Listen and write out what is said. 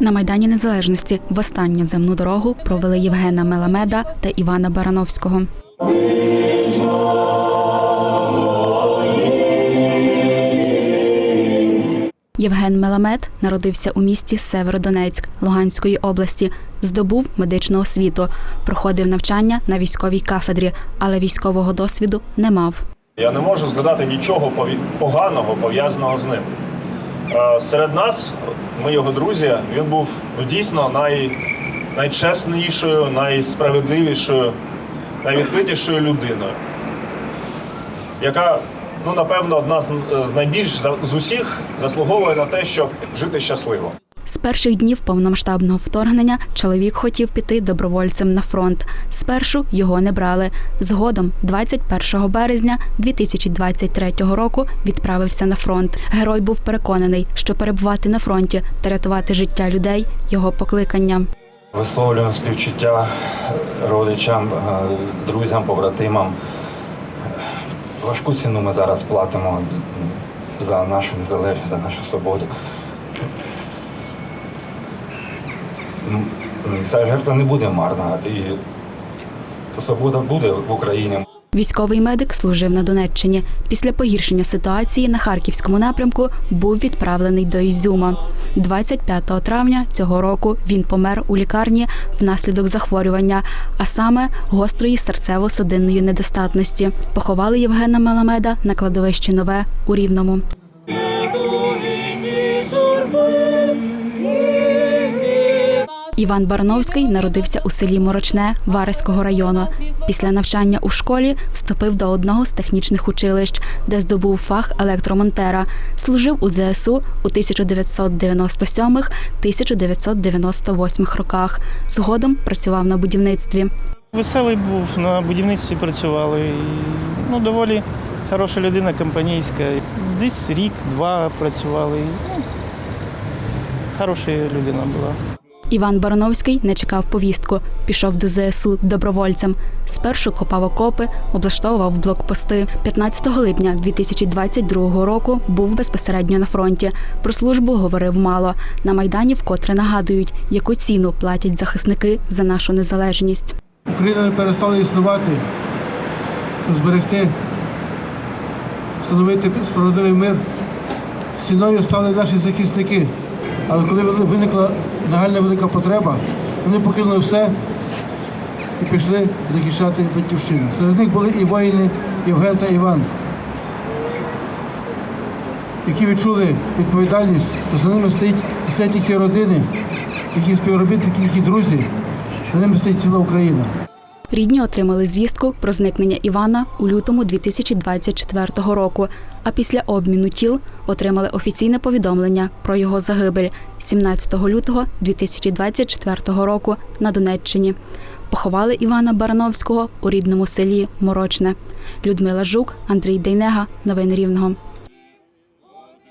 На Майдані Незалежності в останню земну дорогу провели Євгена Меламеда та Івана Барановського. Євген Меламед народився у місті Северодонецьк Луганської області. Здобув медичну освіту, проходив навчання на військовій кафедрі, але військового досвіду не мав. Я не можу згадати нічого поганого пов'язаного з ним. Е, Серед нас, ми його друзі, він був ну, дійсно най, найчеснішою, найсправедливішою, найвідкритішою людиною, яка, ну напевно, одна з, з найбільш з усіх заслуговує на те, щоб жити щасливо. Перших днів повномасштабного вторгнення чоловік хотів піти добровольцем на фронт. Спершу його не брали. Згодом, 21 березня 2023 року, відправився на фронт. Герой був переконаний, що перебувати на фронті та рятувати життя людей його покликання. Висловлюємо співчуття родичам, е, друзям, побратимам. Важку ціну ми зараз платимо за нашу незалежність, за нашу свободу. Ця жертва не буде марна і свобода буде в Україні. Військовий медик служив на Донеччині. Після погіршення ситуації на харківському напрямку був відправлений до Ізюма. 25 травня цього року він помер у лікарні внаслідок захворювання, а саме гострої серцево-судинної недостатності. Поховали Євгена Меламеда на кладовищі Нове у Рівному. Іван Барановський народився у селі Морочне Вареського району. Після навчання у школі вступив до одного з технічних училищ, де здобув фах електромонтера. Служив у ЗСУ у 1997-1998 роках. Згодом працював на будівництві. Веселий був, на будівництві працювали. Ну, доволі хороша людина, компанійська. Десь рік-два працювали. Ну, хороша людина була. Іван Барановський не чекав повістку, пішов до ЗСУ добровольцем. Спершу копав окопи, облаштовував блокпости. 15 липня 2022 року був безпосередньо на фронті. Про службу говорив мало. На майдані вкотре нагадують, яку ціну платять захисники за нашу незалежність. Україна не перестала існувати, щоб зберегти, встановити справедливий мир. Стіною стали наші захисники. Але коли виникла нагальна велика потреба, вони покинули все і пішли захищати батьківщину. Серед них були і воїни Євген та Іван, які відчули відповідальність, що за ними стоїть стоять їхні родини, їхні співробітники, їхні друзі. За ними стоїть ціла Україна. Рідні отримали звістку про зникнення Івана у лютому 2024 року. А після обміну тіл отримали офіційне повідомлення про його загибель 17 лютого 2024 року на Донеччині. Поховали Івана Барановського у рідному селі Морочне. Людмила Жук, Андрій Дейнега. Новини Рівного.